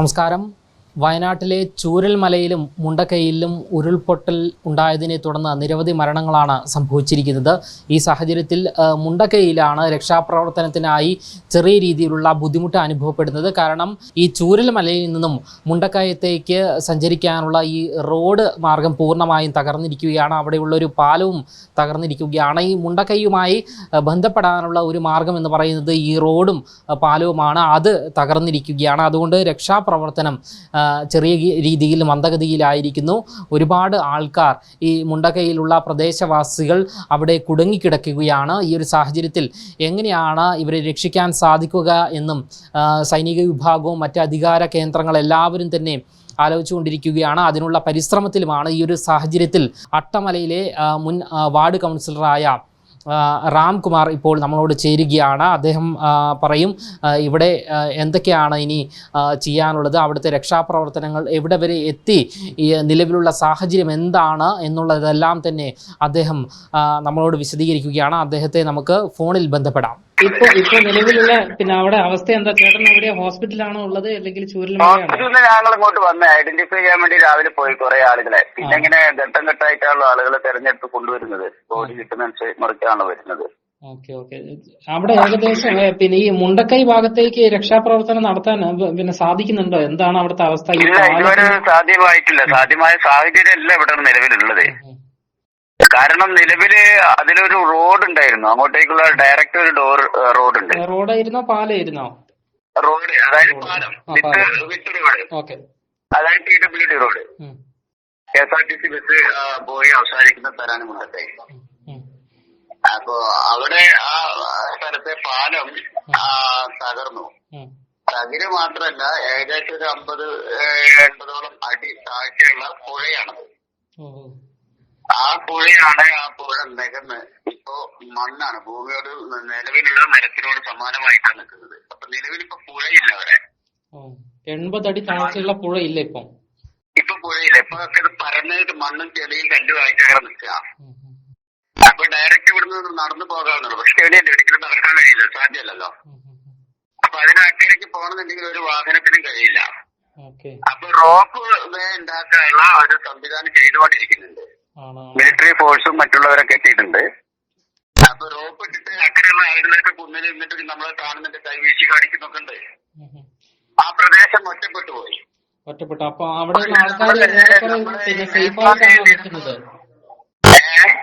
നമസ്കാരം വയനാട്ടിലെ ചൂരൽമലയിലും മുണ്ടക്കൈയിലും ഉരുൾപൊട്ടൽ ഉണ്ടായതിനെ തുടർന്ന് നിരവധി മരണങ്ങളാണ് സംഭവിച്ചിരിക്കുന്നത്. ഈ സാഹചര്യത്തിൽ മുണ്ടക്കൈയിലാണ് രക്ഷാപ്രവർത്തനത്തിനായി ചെറിയ രീതിയിലുള്ള ബുദ്ധിമുട്ട് അനുഭവപ്പെടുന്നത്. കാരണം ഈ ചൂരൽമലയിൽ നിന്നും മുണ്ടക്കയത്തേക്ക് സഞ്ചരിക്കാനുള്ള ഈ റോഡ് മാർഗം പൂർണമായും തകർന്നിരിക്കുകയാണ്. അവിടെയുള്ള ഒരു പാലവും തകർന്നിരിക്കുകയാണ്. ഈ മുണ്ടക്കൈയുമായി ബന്ധപ്പെടാനുള്ള ഒരു മാർഗം എന്ന് പറയുന്നത് ഈ റോഡും പാലവുമാണ്. അത് തകർന്നിരിക്കുകയാണ്. അതുകൊണ്ട് രക്ഷാപ്രവർത്തനം ചെറിയ രീതിയിൽ മന്ദഗതിയിലായിരിക്കുന്നു. ഒരുപാട് ആൾക്കാർ ഈ മുണ്ടകയിലുള്ള പ്രദേശവാസികൾ അവിടെ കുടുങ്ങിക്കിടക്കുകയാണ്. ഈ ഒരു സാഹചര്യത്തിൽ എങ്ങനെയാണ് ഇവരെ രക്ഷിക്കാൻ സാധിക്കുക എന്നും സൈനിക വിഭാഗവും മറ്റ് അധികാര കേന്ദ്രങ്ങൾ എല്ലാവരും തന്നെ ആലോചിച്ചുകൊണ്ടിരിക്കുകയാണ്. അതിനുള്ള പരിശ്രമത്തിലുമാണ് ഈ ഒരു സാഹചര്യത്തിൽ അട്ടമലയിലെ മുൻ വാർഡ് കൗൺസിലറായ റാം കുമാർ ഇപ്പോൾ നമ്മളോട് ചേരുകയാണ്. അദ്ദേഹം പറയും ഇവിടെ എന്തൊക്കെയാണ് ഇനി ചെയ്യാനുള്ളത്? അവിടുത്തെ രക്ഷാപ്രവർത്തനങ്ങൾ എവിടെ വരെ എത്തി? നിലവിലുള്ള സാഹചര്യം എന്താണ് എന്നുള്ളതെല്ലാം തന്നെ അദ്ദേഹം നമ്മളോട് വിശദീകരിക്കുകയാണ്. അദ്ദേഹത്തെ നമുക്ക് ഫോണിൽ ബന്ധപ്പെടാം. ഇപ്പൊ ഇപ്പൊ നിലവിലുള്ള പിന്നെ അവിടെ അവസ്ഥ എന്താ? ചേട്ടൻ അവിടെ ഹോസ്പിറ്റലാണോ ഉള്ളത് അല്ലെങ്കിൽ ചൂരൽമലയാണോ ഹോസ്പിറ്റലിൽ ഞങ്ങൾ ഇങ്ങോട്ട് വന്ന് ഐഡന്റിഫൈ ചെയ്യാൻ വേണ്ടി രാവിലെ പോയി കുറെ ആളുകളെ. പിന്നെ ഇങ്ങനെ ഘട്ടം ഘട്ടമായിട്ടാണല്ലോ ആളുകളെ തെരഞ്ഞെടുത്ത് കൊണ്ടുവരുന്നത്. ബോഡി കിട്ടുന്ന മുറിക്കാണോ വരുന്നത്. Okay okay. അവിടെ ഏകദേശം ഏ, പിന്നെ ഈ മുണ്ടക്കൈ ഭാഗത്തേക്ക് രക്ഷാപ്രവർത്തനം നടത്താൻ ഏ, പിന്നെ സാധിക്കുന്നുണ്ടോ? എന്താണ് അവിടുത്തെ അവസ്ഥ? ഈ ഇല്ല ഇതുവരെ സാധ്യമായിട്ടില്ല. സാധ്യമായ സാഹചര്യം അല്ല ഇവിടെ നിലവിലുള്ളത്. കാരണം നിലവിൽ അതിലൊരു റോഡ് ഉണ്ടായിരുന്നു. അങ്ങോട്ടേക്കുള്ള ഡയറക്റ്റ് ഒരു ഡോർ റോഡ് ഉണ്ട്. റോഡായിരുന്നോ പാലായിരുന്നോ? റോഡ് അതായത് പാലം. വിത്ത്. With road. ഓക്കെ. അതായത് T W D road. K S R T C bus പോയി അവസാനിക്കുന്ന സ്ഥലമാണ് മുണ്ടക്കൈ. അപ്പോ അവിടെ ആ സ്ഥലത്തെ പാലം തകർന്നു. തകിര് മാത്രല്ല ഏകദേശം ഒരു അമ്പത് എൺപതോളം അടി താഴ്ചയുള്ള പുഴയാണത്. ആ പുഴയാണ് ആ പുഴ നികന്ന് ഇപ്പോ മണ്ണാണ്. ഭൂമിയോട് നിലവിലുള്ള നിരത്തിനോട് സമാനമായിട്ടാണ് നിൽക്കുന്നത്. അപ്പൊ നിലവിൽ ഇപ്പൊ പുഴയില്ല അവിടെ. എൺപതടി താഴ്ചയുള്ള പുഴ ഇല്ല ഇപ്പം. ഇപ്പൊ പുഴയില്ല. ഇപ്പൊ ഒക്കെ പരന്നിട്ട് മണ്ണും ചെളിയും കല്ലും ആയിട്ട് അങ്ങനെ നിൽക്കുക. അപ്പൊ ഡയറക്റ്റ് ഇവിടുന്ന് നടന്നു പോകാവുന്നുള്ളൂ പക്ഷെ എവിടെയല്ല ഒരിക്കലും നടക്കാൻ കഴിയില്ല. സാധ്യമല്ലല്ലോ. അപ്പൊ അതിനക്കരയ്ക്ക് പോകണമെന്നുണ്ടെങ്കിൽ ഒരു വാഹനത്തിനും കഴിയില്ല. ഓക്കെ. അപ്പൊ റോപ്പ് വേ ഉണ്ടാക്കാനുള്ള ഒരു സംവിധാനം ചെയ്തുകൊണ്ടിരിക്കുന്നുണ്ട്. മിലിറ്ററി ഫോഴ്സും മറ്റുള്ളവരൊക്കെ എത്തിയിട്ടുണ്ട് അപ്പൊ റോപ്പ് ഇട്ടിട്ട് അക്കരെയുള്ള ആളുകളൊക്കെ കുന്നിൽ നിന്നിട്ട് നമ്മളെ കാണുന്നുണ്ട് കൈവീശി കാണിക്കുന്നൊക്കെ ഉണ്ട്. ആ പ്രദേശം ഒറ്റപ്പെട്ടു പോയി. ഒറ്റപ്പെട്ടു. അപ്പൊ അവിടെ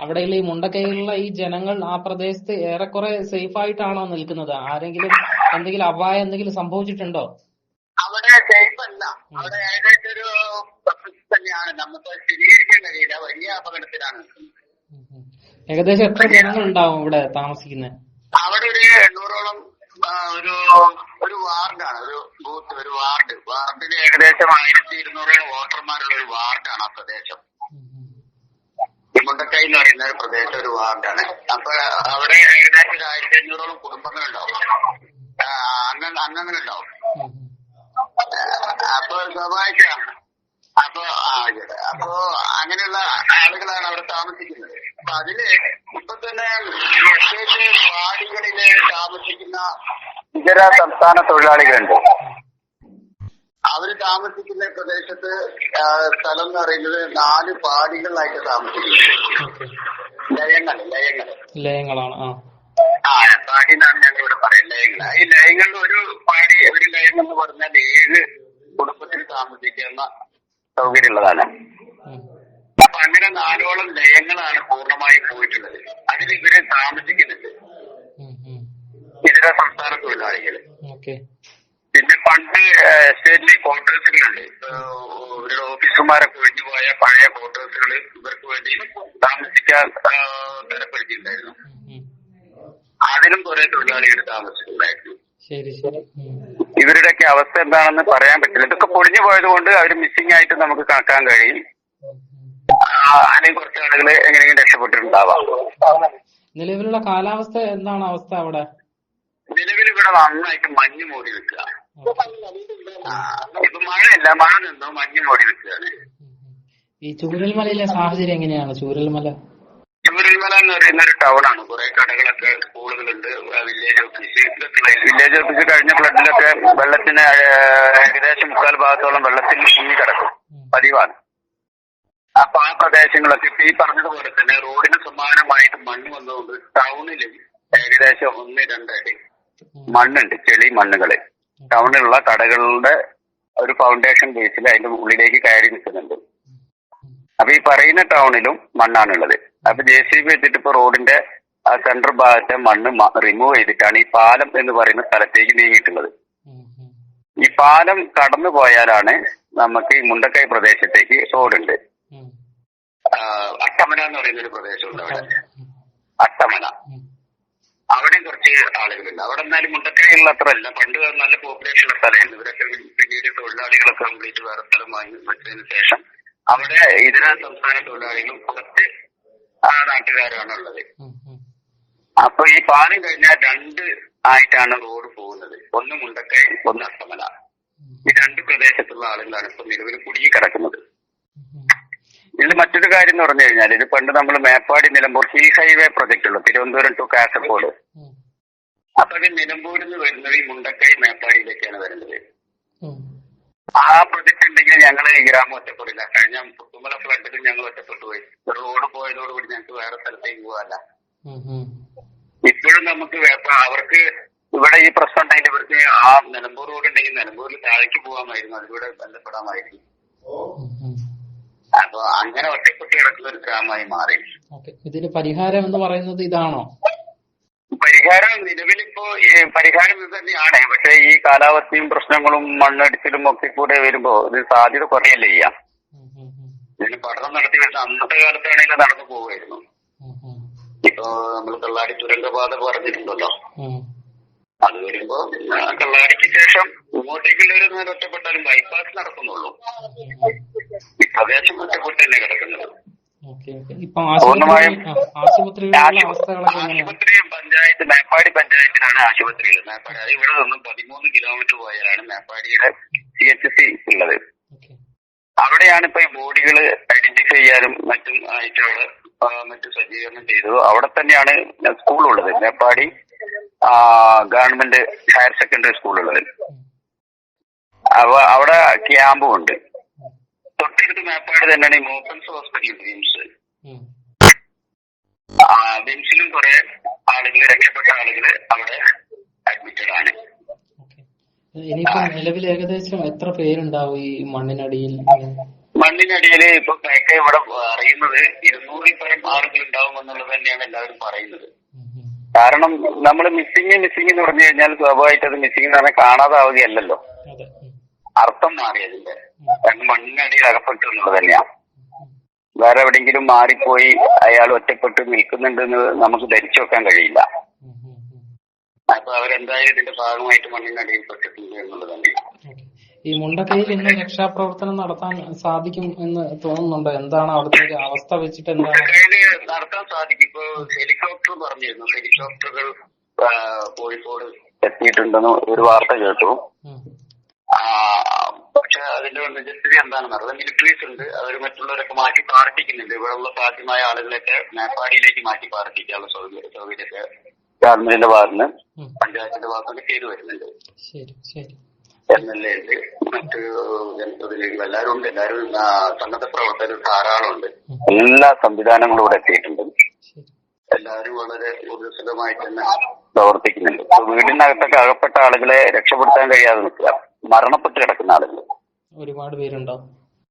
അവിടെ ഈ മുണ്ടക്കൈയിലുള്ള ഈ ജനങ്ങൾ ആ പ്രദേശത്ത് ഏറെക്കുറെ സേഫ് ആയിട്ടാണോ നിൽക്കുന്നത്? ആരെങ്കിലും എന്തെങ്കിലും അപായം എന്തെങ്കിലും സംഭവിച്ചിട്ടുണ്ടോ? സേഫ് അല്ല അവിടെ ഏകദേശം ഒരു തന്നെയാണ്. നമുക്ക് സ്ഥിരീകരിക്കാൻ കഴിയില്ല വലിയ അപകടത്തിലാണ്. ഏകദേശം എത്ര ജനങ്ങൾ ഉണ്ടാവും ഇവിടെ താമസിക്കുന്നത് അവിടെ ഒരു എണ്ണൂറോളം ഒരു ഒരു വാർഡാണ്. ഒരു ബൂത്ത് ഒരു വാർഡ്. വാർഡിന് ഏകദേശം ആയിരത്തി ഇരുന്നൂറോളം വോട്ടർമാരുള്ള ഒരു വാർഡാണ് ആ പ്രദേശം. മുണ്ടക്കൈ എന്ന് പറയുന്ന ഒരു പ്രദേശം ഒരു വാർഡാണ്. അപ്പൊ അവിടെ ഏകദേശം ഒരു ആയിരത്തി അഞ്ഞൂറോളം കുടുംബങ്ങളുണ്ടാവും അംഗങ്ങളുണ്ടാവും. അപ്പൊ സ്വാഭാവികമാണ് അപ്പൊ. അപ്പൊ അങ്ങനെയുള്ള ആളുകളാണ് അവിടെ താമസിക്കുന്നത്. അപ്പൊ അതിൽ ഇപ്പൊ തന്നെ പ്രത്യേകിച്ച് വാടികളിൽ താമസിക്കുന്ന ഇതര സംസ്ഥാന തൊഴിലാളികളുണ്ട്. അവർ താമസിക്കുന്ന പ്രദേശത്ത് സ്ഥലം എന്ന് പറയുന്നത് നാല് പാടികളിലായിട്ട് താമസിക്കുന്നു. ലയങ്ങൾ ലയങ്ങൾ. ലയങ്ങളാണ് ആ. ആ പാടി എന്നാണ് ഞങ്ങൾ ഇവിടെ പറയുന്നത്. ലയങ്ങൾ. ഈ ലയങ്ങളിൽ ഒരു പാടി ഒരു ലയം എന്ന് പറഞ്ഞാൽ ഏഴ് കുടുംബത്തിൽ താമസിക്കുന്ന സൗകര്യമുള്ളതാണ്. അപ്പൊ അങ്ങനെ നാലോളം ലയങ്ങളാണ് പൂർണമായി പോയിട്ടുള്ളത്. അതിൽ ഇവർ താമസിക്കുന്നുണ്ട്. ഇതര സംസ്ഥാന തൊഴിലാളികൾ. പിന്നെ പണ്ട് എസ്റ്റേറ്റിലെ ക്വാർട്ടേഴ്സുകളുണ്ട്. ഒരു ഓഫീസർമാരൊക്കെ ഒഴിഞ്ഞു പോയ പഴയ ക്വാർട്ടേഴ്സുകൾ ഇവർക്ക് വേണ്ടി താമസിക്കാൻ തരപ്പെടുത്തിയിട്ടുണ്ടായിരുന്നു. അതിലും കുറെ തൊഴിലാളികൾ താമസിക്കുന്നുണ്ടായിരുന്നു ശരി ശരി. ഉം. ഇവരുടെയൊക്കെ അവസ്ഥ എന്താണെന്ന് പറയാൻ പറ്റില്ല. ഇതൊക്കെ പൊടിഞ്ഞു പോയത് കൊണ്ട് അവർ മിസ്സിംഗ് ആയിട്ട് നമുക്ക് കണക്കാൻ കഴിയും. അല്ലെങ്കിൽ കുറച്ച് ആളുകൾ എങ്ങനെയെങ്കിലും രക്ഷപ്പെട്ടിട്ടുണ്ടാവാം. നിലവിലുള്ള കാലാവസ്ഥ എന്താണ് അവസ്ഥ അവിടെ? നിലവിൽ ഇവിടെ നന്നായിട്ട് മഞ്ഞ് മൂടി നിൽക്കുക. ഇപ്പൊ മഴയല്ല മഴ നിന്നോ മഞ്ഞ് മൂടി നിൽക്കുകയാണ്. ഈ ചൂരൽമലയിലെ സാഹചര്യം എങ്ങനെയാണ്? ചൂരൽമല ചൂരൽമല എന്ന് പറയുന്ന ഒരു ടൗൺ ആണ്. കുറെ കടകളൊക്കെ സ്കൂളുകളുണ്ട് വില്ലേജ് ഓഫീസ് വില്ലേജ് ഓഫീസ് കഴിഞ്ഞ ഫ്ലഡിലൊക്കെ വെള്ളത്തിന് ഏകദേശം മുക്കാൽ ഭാഗത്തോളം വെള്ളത്തിൽ മുങ്ങി കിടക്കും. പതിവാണ്. അപ്പൊ ആ പ്രദേശങ്ങളൊക്കെ ഇപ്പൊ ഈ പറഞ്ഞതുപോലെ തന്നെ റോഡിന് സമാനമായിട്ട് മണ്ണ് വന്നതുകൊണ്ട് ടൗണിൽ ഏകദേശം ഒന്ന് രണ്ടടി മണ്ണുണ്ട്. ചെളി മണ്ണുകൾ. ടൗണിലുള്ള കടകളുടെ ഒരു ഫൗണ്ടേഷൻ ബേസിൽ അതിന്റെ ഉള്ളിലേക്ക് കയറി നിൽക്കുന്നുണ്ട്. അപ്പൊ ഈ പറയുന്ന ടൗണിലും മണ്ണാണുള്ളത്. അപ്പൊ ജെ സി ബി വെച്ചിട്ട് ഇപ്പൊ റോഡിന്റെ ആ ഭാഗത്തെ മണ്ണ് റിമൂവ് ചെയ്തിട്ടാണ് ഈ പാലം എന്ന് പറയുന്ന സ്ഥലത്തേക്ക് നീങ്ങിയിട്ടുള്ളത്. ഈ പാലം കടന്നു പോയാലാണ് നമുക്ക് ഈ മുണ്ടക്കൈ പ്രദേശത്തേക്ക് റോഡുണ്ട് അട്ടമന എന്ന് പറയുന്ന ഒരു പ്രദേശമുണ്ട് അവിടെ. അട്ടമന. അവിടെ കുറച്ച് ആളുകളുണ്ട്. അവിടെ എന്നാലും മുണ്ടക്കൈയുള്ള അത്ര അല്ല പണ്ട് നല്ല പോപ്പുലേഷൻ ഉള്ള സ്ഥലമായിരുന്നു. ഇവരൊക്കെ പിന്നീട് തൊഴിലാളികളൊക്കെ കംപ്ലീറ്റ് വേറെ സ്ഥലം വാങ്ങി വെച്ചതിന് ശേഷം അവിടെ ഇതര സംസ്ഥാന തൊഴിലാളികളും കുറച്ച് ആ നാട്ടുകാരാണ് ഉള്ളത് അപ്പൊ ഈ പാലം കഴിഞ്ഞാൽ രണ്ട് ആയിട്ടാണ് റോഡ് പോകുന്നത്. ഒന്ന് മുണ്ടക്കൈ ഒന്ന് അട്ടമല. ഈ രണ്ട് പ്രദേശത്തുള്ള ആളുകളാണ് ഇപ്പൊ നിലവിൽ കുടുങ്ങി കിടക്കുന്നത് ഇതിൽ മറ്റൊരു കാര്യം എന്ന് പറഞ്ഞു കഴിഞ്ഞാൽ ഇത് പണ്ട് നമ്മൾ മേപ്പാടി നിലമ്പൂർ സീ ഹൈവേ പ്രൊജക്ട് ഉള്ളു തിരുവനന്തപുരം ടു കാസർഗോഡ്. അപ്പൊ ഇത് നിലമ്പൂരിൽ നിന്ന് വരുന്നത് ഈ മുണ്ടക്കൈ മേപ്പാടിയിലേക്കാണ് വരുന്നത്. ആ പ്രൊജക്ട് ഉണ്ടെങ്കിൽ ഞങ്ങൾ ഈ ഗ്രാമം ഒറ്റപ്പെടില്ല. കഴിഞ്ഞ പുത്തുമല ഫ്ലഡിൽ ഞങ്ങൾ ഒറ്റപ്പെട്ടു പോയി. റോഡ് പോയതോടുകൂടി ഞങ്ങൾക്ക് വേറെ സ്ഥലത്തേക്ക് പോകാല്ല ഇപ്പോഴും നമുക്ക് അവർക്ക് ഇവിടെ ഈ പ്രശ്നം ഉണ്ടെങ്കിൽ ഇവർക്ക് ആ നിലമ്പൂർ റോഡ് ഉണ്ടെങ്കിൽ നിലമ്പൂരിൽ താഴേക്ക് പോകാമായിരുന്നു. അതിലൂടെ ബന്ധപ്പെടാമായിരുന്നു. അപ്പൊ അങ്ങനെ ഒറ്റപ്പെട്ട് കിടക്കുന്ന ഒരു ഗ്രാമമായി മാറി. ഇതിന് പരിഹാരം എന്ന് പറയുന്നത് ഇതാണോ? പരിഹാരം നിലവിലിപ്പോ പരിഹാരം ഇത് തന്നെയാണ്. പക്ഷെ ഈ കാലാവസ്ഥയും പ്രശ്നങ്ങളും മണ്ണടിച്ചിലും ഒക്കെ കൂടെ വരുമ്പോ ഇത് സാധ്യത കുറയല്ലേ ചെയ്യാം. ഇതിന് പഠനം നടത്തി വെച്ച അന്നത്തെ കാലത്താണെങ്കിൽ നടന്നു പോവുമായിരുന്നു ഇപ്പൊ നമ്മൾ കള്ളാടി തുരങ്കപാത പറഞ്ഞിട്ടുണ്ടല്ലോ. അത് വരുമ്പോ കള്ളാടിക്ക് ശേഷം ഇങ്ങോട്ടേക്കുള്ള ഒരു നേരം ഒറ്റപ്പെട്ടാലും ബൈപ്പാസ് നടക്കുന്നുള്ളൂ. ഈ പ്രദേശം ഒറ്റപ്പെട്ട് തന്നെ കിടക്കുന്നത്. Okay okay. ഇപ്പൊ ആശുപത്രി പൂർണമായും ആ, ആശുപത്രികളിലെ അവസ്ഥകളൊക്കെ എങ്ങനെയാണ് ആശുപത്രി പഞ്ചായത്ത് മേപ്പാടി പഞ്ചായത്തിലാണ് ആശുപത്രികൾ മേപ്പാടി. അത് ഇവിടെ നിന്നും പതിമൂന്ന് കിലോമീറ്റർ പോയാലാണ് മേപ്പാടിയുടെ സി എച്ച് സി ഉള്ളത് അവിടെയാണ് ഇപ്പൊ ഈ ബോഡികൾ ഐഡന്റിഫൈ ചെയ്യാനും മറ്റും ആയിട്ടുള്ള മറ്റു സജ്ജീകരണം ചെയ്തത്. അവിടെ തന്നെയാണ് സ്കൂൾ ഉള്ളത് മേപ്പാടി ഗവൺമെന്റ് ഹയർ സെക്കൻഡറി സ്കൂളുള്ളത്. അവ അവിടെ ക്യാമ്പും ഉണ്ട്. തൊട്ടടുത്ത് മേപ്പാട് തന്നെയാണ് ഈ സോഴ്സ് ഹോസ്പിറ്റൽ വിംസ് വിംസിലും കുറെ ആളുകൾ രക്ഷപ്പെട്ട ആളുകൾ അവിടെ അഡ്മിറ്റഡ് ആണ്. ഇനിയിപ്പോ നിലവിൽ ഏകദേശം എത്ര പേരുണ്ടാവും ഈ മണ്ണിനടിയിൽ? മണ്ണിനടിയിൽ ഇപ്പൊ ഒക്കെ ഇവിടെ അറിയുന്നത് ഇരുന്നൂറിൽ പരം ആളുകൾ ഉണ്ടാവും എന്നുള്ളത് തന്നെയാണ് എല്ലാവരും പറയുന്നത്. കാരണം നമ്മൾ മിസ്സിങ് മിസ്സിങ് എന്ന് പറഞ്ഞു കഴിഞ്ഞാൽ സ്വാഭാവികമായിട്ട് അത് മിസ്സിങ് എന്ന് പറഞ്ഞാൽ കാണാതാവുകയല്ലല്ലോ. അർത്ഥം മാറിയതിന്റെ മണ്ണിനടിയിൽ അകപ്പെട്ടു എന്നുള്ളത് തന്നെയാ. വേറെ എവിടെയെങ്കിലും മാറിപ്പോയി അയാൾ ഒറ്റപ്പെട്ട് നിൽക്കുന്നുണ്ടെന്ന് നമുക്ക് ധരിച്ചു വെക്കാൻ കഴിയില്ല. അപ്പൊ അവരെന്തായാലും ഇതിന്റെ ഭാഗമായിട്ട് മണ്ണിനടിയിൽ പെട്ടിട്ടുണ്ട് എന്നുള്ളത് തന്നെയാണ് ഈ മുണ്ടക്കയിൽ ഇന്ന് രക്ഷാപ്രവർത്തനം നടത്താൻ സാധിക്കും എന്ന് തോന്നുന്നുണ്ടോ? എന്താണ് അവിടുത്തെ അവസ്ഥ വെച്ചിട്ട് എന്താണ്? നടത്താൻ സാധിക്കും. ഇപ്പൊ ഹെലികോപ്റ്റർ പറഞ്ഞിരുന്നു. ഹെലികോപ്റ്ററുകൾ കോഴിക്കോട് എത്തിയിട്ടുണ്ടെന്ന് ഒരു വാർത്ത കേട്ടു. പക്ഷെ അതിന്റെ നിജസ്ഥിതി എന്താണെന്ന് അറിയാം മിലിറ്ററീസ് ഉണ്ട്. അവർ മറ്റുള്ളവരൊക്കെ മാറ്റി പാർപ്പിക്കുന്നുണ്ട്. ഇവിടെയുള്ള സാധ്യമായ ആളുകളൊക്കെ മേപ്പാടിയിലേക്ക് മാറ്റി പാർപ്പിക്കാനുള്ള സൗകര്യ സൗകര്യമൊക്കെ ഗവൺമെന്റിന്റെ ഭാഗത്തുനിന്ന്. പഞ്ചായത്തിന്റെ ഭാഗത്തുനിന്ന് ചെയ്തു വരുന്നുണ്ട്. എം എൽ എ ഉണ്ട്. മറ്റ് ജനപ്രതിനിധികൾ എല്ലാവരും ഉണ്ട്. എല്ലാവരും സന്നദ്ധ പ്രവർത്തകർ ധാരാളം ഉണ്ട് എല്ലാ സംവിധാനങ്ങളും ഇവിടെ എത്തിയിട്ടുണ്ട്. എല്ലാവരും വളരെ ഊർജസ്വലമായിട്ട് തന്നെ പ്രവർത്തിക്കുന്നുണ്ട്. വീടിനകത്തൊക്കെ അകപ്പെട്ട ആളുകളെ രക്ഷപ്പെടുത്താൻ കഴിയാതെ നിൽക്കുക. മരണപ്പെട്ട് കിടക്കുന്ന ആളുകൾ ഒരുപാട് പേരുണ്ടോ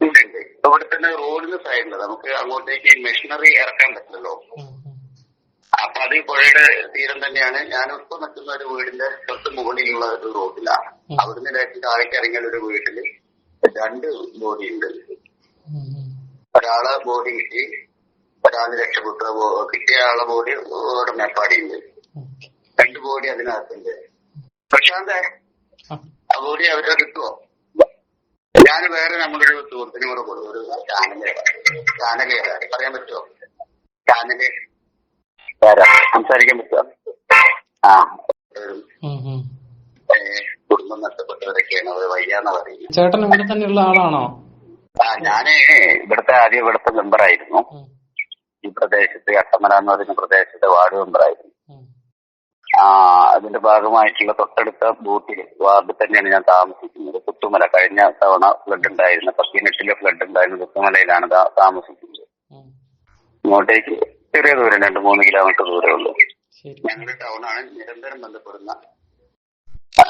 അവിടെ ഇവിടെ തന്നെ റോഡിന് സൈഡിൽ നമുക്ക് അങ്ങോട്ടേക്ക് മെഷീനറി ഇറക്കാൻ പറ്റില്ലല്ലോ. അപ്പൊ അത് ഈ പുഴയുടെ തീരം തന്നെയാണ്. ഞാൻ ഇപ്പൊ നിൽക്കുന്ന ഒരു വീടിന്റെ തൊട്ട് മുകളിലുള്ള ഒരു റോഡിലാണ് അവിടുന്ന് ലേശം താഴേക്ക് ഇറങ്ങിയ ഒരു വീട്ടിൽ രണ്ട് ബോഡി ഉണ്ട്. ഒരാളെ ബോഡി കിട്ടി ഒരാൾ രക്ഷപ്പെട്ട. കിട്ടിയ ആളെ ബോഡി ഇവിടെ മേപ്പാടിയുണ്ട്. ഉണ്ട് രണ്ട് ബോഡി അതിനകത്തുണ്ട്. പ്രശാന്ത് ആ, ആ ബോഡി അവരെ കിട്ടുമോ ഞാൻ വേറെ നമ്മുടെ ഒരു സുഹൃത്തിനും കൂടെ കൊടുക്കും ഒരു ചാനലേ പറയാൻ പറ്റുമോ? ചാനൽ സംസാരിക്കാൻ പറ്റുമോ? ആ. കുടുംബം നഷ്ടപ്പെട്ടവരൊക്കെയാണ് അവർ വയ്യാന്ന് പറയുന്നത് ചേട്ടൻ ഇവിടെ തന്നെയുള്ള ആളാണോ? ആ ഞാൻ ഇവിടുത്തെ ആദ്യം ഇവിടുത്തെ മെമ്പറായിരുന്നു. ഈ പ്രദേശത്ത് അട്ടമല എന്ന് പറയുന്ന പ്രദേശത്തെ വാർഡ് മെമ്പറായിരുന്നു അതിന്റെ ഭാഗമായിട്ടുള്ള തൊട്ടടുത്ത ബൂത്തിൽ വാർഡിൽ തന്നെയാണ് ഞാൻ താമസിക്കുന്നത്. പുത്തുമല. കഴിഞ്ഞ തവണ ഫ്ലഡ് ഉണ്ടായിരുന്നു. പത്തിനെട്ടിലെ ഫ്ലഡ് ഉണ്ടായിരുന്ന. പുത്തുമലയിലാണ് താമസിക്കുന്നത്. ഇങ്ങോട്ടേക്ക് ചെറിയ ദൂരം രണ്ട് മൂന്ന് കിലോമീറ്റർ ദൂരമേ ഉള്ളൂ. ഞങ്ങളുടെ ടൗണാണ് നിരന്തരം ബന്ധപ്പെടുന്ന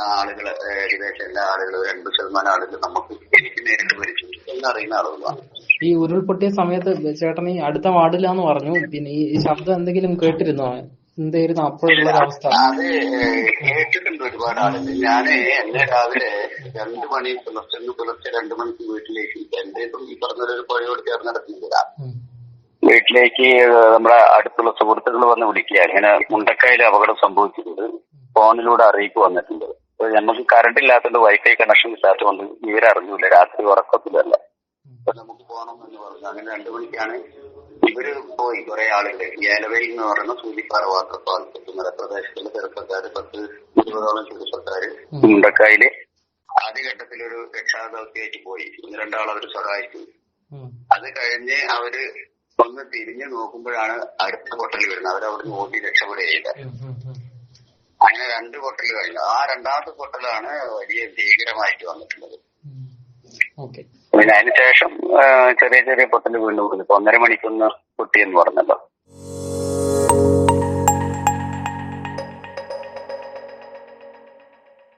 ആളുകൾ ഏകദേശം എല്ലാ ആളുകളും എൺപത് ശതമാനം ആളുകൾ നമുക്ക് എനിക്ക് നേരിട്ട് പരിചയം എന്നറിയുന്ന ആളുകളാണ്. ഈ ഉരുൾപൊട്ടിയ സമയത്ത് ചേട്ടൻ ഈ അടുത്ത വാർഡിലാന്ന് പറഞ്ഞു. പിന്നെ ഈ ശബ്ദം എന്തെങ്കിലും കേട്ടിരുന്നോ? എന്തായിരുന്നു അപ്പോഴുള്ള അവസ്ഥ. അത് കേട്ടിട്ടുണ്ട് ഒരുപാട് ആളുകൾ. ഞാൻ എന്നെ രാവിലെ രണ്ടു മണി പുലർച്ചെ പുലർച്ചെ രണ്ടു മണിക്ക് വീട്ടിലേക്ക് എന്റെ ഇപ്പം ഈ പറഞ്ഞൊരു പുഴയോട് ചേർന്ന് നടക്കുന്നില്ല വീട്ടിലേക്ക് നമ്മുടെ അടുത്തുള്ള സുഹൃത്തുക്കൾ വന്ന് വിളിക്കുക ഇങ്ങനെ മുണ്ടക്കായിൽ അപകടം സംഭവിച്ചിട്ടുണ്ട്. ഫോണിലൂടെ അറിയിപ്പ് വന്നിട്ടുണ്ട്. അപ്പൊ നമുക്ക് കറണ്ട് ഇല്ലാത്തതുകൊണ്ട് വൈഫൈ കണക്ഷൻ ഇല്ലാത്തതുകൊണ്ട് ഇവരറിഞ്ഞില്ല രാത്രി ഉറക്കത്തിലല്ല. അപ്പൊ നമുക്ക് പോകണം എന്ന് പറഞ്ഞു. അങ്ങനെ രണ്ടു മണിക്കാണ് ഇവർ പോയി കുറെ ആളുകൾ ഏലവയിൽ എന്ന് പറയുന്ന സൂചിപ്പാറ വാട്ടർഫാൾ കുത്തുമല പ്രദേശത്തിലെ ചെറുപ്പക്കാര് പത്ത് ഇരുപതോളം ചെറുപ്പക്കാര് മുണ്ടക്കായിൽ ആദ്യഘട്ടത്തിൽ ഒരു രക്ഷാദൗത്യമായിട്ട് പോയി. ഒന്ന് രണ്ടാൾ അവർ സഹായിച്ചു. അത് കഴിഞ്ഞ് അവർ ഒന്ന് തിരിഞ്ഞു നോക്കുമ്പോഴാണ് അടുത്ത പൊട്ടൽ വരുന്നത്. അവരവിടുന്ന് ഓടി രക്ഷപ്പെടുകയില്ല. അങ്ങനെ രണ്ട് പൊട്ടൽ കഴിഞ്ഞു. ആ രണ്ടാമത്തെ പൊട്ടലാണ് വലിയ ഭീകരമായിട്ട് വന്നിട്ടുള്ളത്. പിന്നെ അതിനുശേഷം ചെറിയ ചെറിയ പൊട്ടൽ വീണ്ടും ഒന്നര മണിക്കൊന്ന് പൊട്ടിയെന്ന് പറഞ്ഞല്ലോ.